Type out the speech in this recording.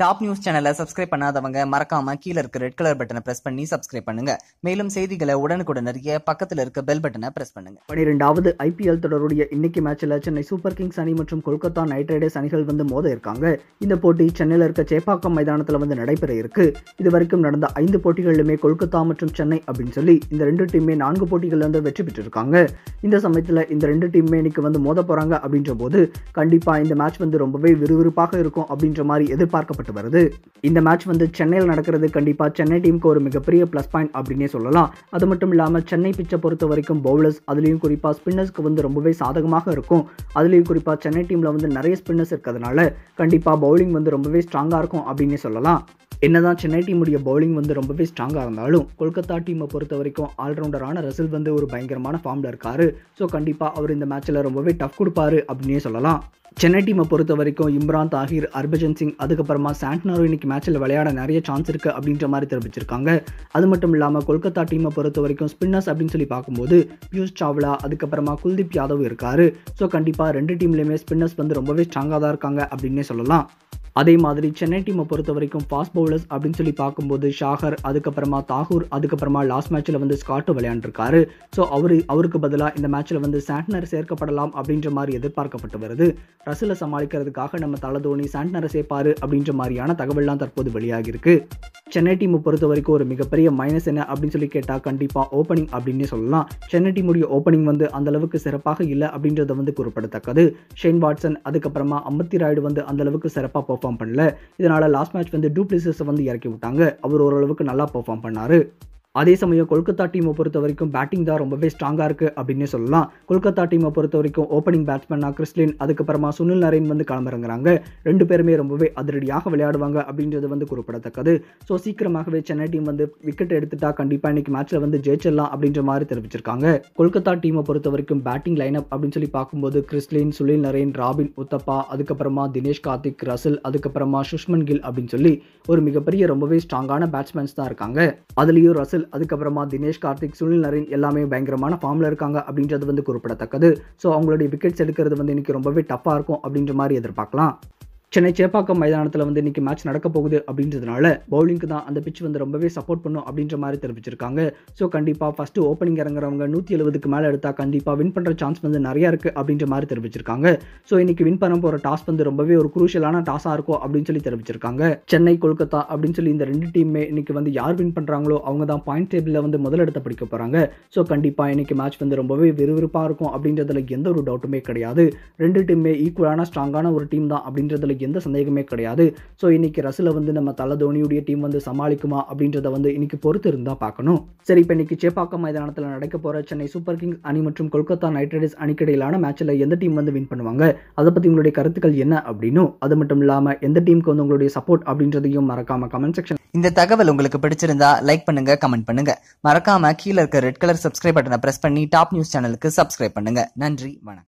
Top news சேனலை subscribe பண்ணாதவங்க மறக்காம கீழ இருக்க ரெட் கலர் பட்டனை பிரஸ் பண்ணி சப்ஸ்கிரைப் பண்ணுங்க. மேலும் செய்திகளை உடனுக்குடன் அறிய பக்கத்துல இருக்க பெல் பட்டனை பிரஸ் பண்ணுங்க. பனிரெண்டாவது ஐபிஎல் தொடருடைய இன்னைக்கு மேட்ச்ல சென்னை சூப்பர் கிங்ஸ் அணி மற்றும் கொல்கத்தா நைட் ரைடர்ஸ் அணிகள் வந்து மோத இருக்காங்க. இந்த போட்டி சென்னையில் இருக்க சேப்பாக்கம் மைதானத்தில் வந்து நடைபெற இருக்கு. இது வரைக்கும் நடந்த ஐந்து போட்டிகளிலுமே கொல்கத்தா மற்றும் சென்னை அப்படின்னு சொல்லி இந்த ரெண்டு டீமே நான்கு போட்டிகள் வந்து வெற்றி பெற்றிருக்காங்க. இந்த சமயத்தில் இந்த ரெண்டு டீமே இன்னைக்கு வந்து மோத போறாங்க அப்படின்ற போது கண்டிப்பா இந்த மேட்ச் வந்து ரொம்பவே விறுவிறுப்பாக இருக்கும் அப்படின்ற மாதிரி எதிர்பார்க்கப்பட்டு வருது. இந்த மேட்ச் வந்து சென்னையில் நடக்கிறது கண்டிப்பா சென்னை டீமுக்கு ஒரு மிகப்பெரிய ப்ளஸ் பாயிண்ட் அப்படின்னே சொல்லலாம். அது மட்டும் இல்லாமல் சென்னை பிச்சை பொறுத்த வரைக்கும் பவுலர்ஸ் அதுலேயும் குறிப்பாக ஸ்பின்னர்ஸ்க்கு வந்து ரொம்பவே சாதகமாக இருக்கும். அதுலேயும் குறிப்பாக சென்னை டீமில் வந்து நிறைய ஸ்பின்னர்ஸ் இருக்கிறதுனால கண்டிப்பாக பவுலிங் வந்து ரொம்பவே ஸ்ட்ராங்காக இருக்கும் அப்படின்னே சொல்லலாம். என்னதான் சென்னை டீமுடைய பவுலிங் வந்து ரொம்பவே ஸ்ட்ராங்காக இருந்தாலும் கொல்கத்தா டீமை பொறுத்த வரைக்கும் ஆல்ரவுண்டரான ரசில் வந்து ஒரு பயங்கரமான ஃபார்மில் இருக்காரு. ஸோ கண்டிப்பாக அவர் இந்த மேட்ச்சில் ரொம்பவே டஃப் கொடுப்பாரு அப்படின்னே சொல்லலாம். சென்னை டீமை பொறுத்த வரைக்கும் இம்ரான் தாஹிர் ஹர்பஜன் சிங் அதுக்கப்புறமா சாண்ட்னாரோ இன்னைக்கு மேட்ச்சில் விளையாட நிறைய சான்ஸ் இருக்குது அப்படின்ற மாதிரி தெரிவிச்சிருக்காங்க. அது மட்டும் இல்லாமல் கொல்கத்தா டீமை பொறுத்த வரைக்கும் ஸ்பின்னர்ஸ் அப்படின்னு சொல்லி பார்க்கும்போது பியூஷ் சாவ்லா அதுக்கப்புறமா குல்தீப் யாதவ் இருக்காரு. ஸோ கண்டிப்பாக ரெண்டு டீம்லேயுமே ஸ்பின்னர்ஸ் வந்து ரொம்பவே ஸ்ட்ராங்காக தான் இருக்காங்க அப்படின்னே சொல்லலாம். அதே மாதிரி சென்னை டீமை பொறுத்த வரைக்கும் ஃபாஸ்ட் பவுலர்ஸ் அப்படின்னு சொல்லி பார்க்கும்போது ஷாகர் அதுக்கப்புறமா தாகூர் அதுக்கப்புறமா லாஸ்ட் மேட்ச்சில் வந்து ஸ்காட்டு விளையாண்டுருக்காரு. ஸோ அவர் அவருக்கு பதிலாக இந்த மேட்ச்சில் வந்து சாண்ட்னர் சேர்க்கப்படலாம் அப்படின்ற மாதிரி எதிர்பார்க்கப்பட்டு வருது. ரசிலை சமாளிக்கிறதுக்காக நம்ம தலை தோனி சாண்ட்னரை சேர்ப்பாரு அப்படின்ற மாதிரியான தகவல்லாம் தற்போது வெளியாகியிருக்கு. சென்னை டீமை பொறுத்த வரைக்கும் ஒரு மிகப்பெரிய மைனஸ் என்ன அப்படின்னு சொல்லி கேட்டால் கண்டிப்பாக ஓப்பனிங் அப்படின்னே சொல்லலாம். சென்னை டீமுடைய ஓப்பனிங் வந்து அந்த அளவுக்கு சிறப்பாக இல்லை அப்படின்றத வந்து குறிப்பிடத்தக்கது. ஷெயின் வாட்சன் அதுக்கப்புறமா அம்பத்தி ராய்டு வந்து அந்த அளவுக்கு சிறப்பாக பெர்ஃபார்ம் பண்ணல. இதனால் லாஸ்ட் மேட்ச் வந்து டூப்ளிசஸை வந்து இறக்கி விட்டாங்க. அவர் ஓரளவுக்கு நல்லா பெர்ஃபார்ம் பண்ணார். அதே சமயம் கொல்கத்தா டீமை பொறுத்த வரைக்கும் பேட்டிங் தான் ரொம்பவே ஸ்ட்ராங்காக இருக்குது அப்படின்னே சொல்லலாம். கொல்கத்தா டீமை பொறுத்த வரைக்கும் ஓப்பனிங் பேட்ஸ்மேனாக கிறிஸ்லின் அதுக்கப்புறமா சுனில் நரேன் வந்து களமிறங்குறாங்க. ரெண்டு பேருமே ரொம்பவே அதிரடியாக விளையாடுவாங்க அப்படின்றது வந்து குறிப்பிடத்தக்கது. ஸோ சீக்கிரமாகவே சென்னை டீம் வந்து விக்கெட் எடுத்துட்டா கண்டிப்பாக இன்னைக்கு மேட்ச்சில் வந்து ஜெயிச்சிடலாம் அப்படின்ற மாதிரி தெரிவிச்சிருக்காங்க. கொல்கத்தா டீமை பொறுத்த வரைக்கும் பேட்டிங் லைனப் அப்படின்னு சொல்லி பார்க்கும்போது Chris Lynn Sunil Narine Robin Uthappa அதுக்கப்புறமா தினேஷ் கார்த்திக் ரசில் அதுக்கப்புறமா சுஷ்மன் கில் அப்படின்னு சொல்லி ஒரு மிகப்பெரிய ரொம்பவே ஸ்ட்ராங்கான பேட்ஸ்மேன்ஸ் தான் இருக்காங்க. அதுலேயும் ரசில் அதுக்கப்புறமா தினேஷ் கார்த்திக் சுனில் நரேன் எல்லாமே பயங்கரமான ஃபார்மில் இருக்காங்க அப்படின்றது வந்து குறிப்பிடத்தக்கது. ஸோ அவங்களுடைய விக்கெட்ஸ் எடுக்கிறது வந்து இன்னைக்கு ரொம்பவே டஃப்பாக இருக்கும் அப்படின்ற மாதிரி எதிர்பார்க்கலாம். சென்னை சேப்பாக்கம் மைதானத்தில் வந்து இன்னைக்கு மேட்ச் நடக்க போகுது அப்படின்றதுனால பவுலிங்க்கு தான் அந்த பிச் வந்து ரொம்பவே சப்போர்ட் பண்ணும் அப்படின்ற மாதிரி தெரிவிச்சிருக்காங்க. ஸோ கண்டிப்பாக ஃபஸ்ட்டு ஓப்பனிங் இறங்குறவங்க நூற்றி எழுபதுக்கு மேலே எடுத்தால் கண்டிப்பாக வின் பண்ணுற சான்ஸ் வந்து நிறையா இருக்குது அப்படின்ற மாதிரி தெரிவிச்சிருக்காங்க. ஸோ இன்னைக்கு வின் பண்ண போகிற டாஸ் வந்து ரொம்பவே ஒரு குரூஷியலான டாஸாக இருக்கும் அப்படின்னு சொல்லி தெரிவிச்சிருக்காங்க. சென்னை கொல்கத்தா அப்படின்னு சொல்லி இந்த ரெண்டு டீமே இன்னைக்கு வந்து யார் வின் பண்ணுறாங்களோ அவங்க தான் பாயிண்ட் டேபிளில் வந்து முதலிடத்தை பிடிக்க போகிறாங்க ஸோ கண்டிப்பாக இன்னைக்கு மேட்ச் வந்து ரொம்பவே விறுவிறுப்பாக இருக்கும் அப்படின்றதுல எந்த ஒரு டவுட்டுமே கிடையாது. ரெண்டு டீமே ஈக்குவலான ஸ்ட்ராங்கான ஒரு டீம் தான் அப்படின்றதுல எந்த சந்தேகமே கிடையாது. ஸோ இன்றைக்கி ரசில் வந்து நம்ம தலை தோனியுடைய டீம் வந்து சமாளிக்குமா அப்படின்றத வந்து இன்றைக்கி பொறுத்து இருந்தால் பார்க்கணும். சரி இப்போ இன்னைக்கு சேப்பாக்கம் மைதானத்தில் நடக்க போகிற சென்னை சூப்பர் கிங்ஸ் அணி மற்றும் கொல்கத்தா நைட் ரைடர்ஸ் அணிக்கிடையிலான மேட்ச்சில் எந்த டீம் வந்து வின் பண்ணுவாங்க? அதை பற்றி உங்களுடைய கருத்துக்கள் என்ன அப்படின்னும் அது மட்டும் இல்லாமல் எந்த டீமுக்கு வந்து உங்களுடைய சப்போர்ட் அப்படின்றதையும் மறக்காம கமெண்ட் செக்ஷன் இந்த தகவல் உங்களுக்கு பிடிச்சிருந்தா லைக் பண்ணுங்க கமெண்ட் பண்ணுங்க. மறக்காம கீழே இருக்க ரெட் கலர் சப்ஸ்கிரைப் பட்டனை பிரஸ் பண்ணி டாப் நியூஸ் சேனலுக்கு சப்ஸ்கிரைப் பண்ணுங்க. நன்றி வணக்கம்.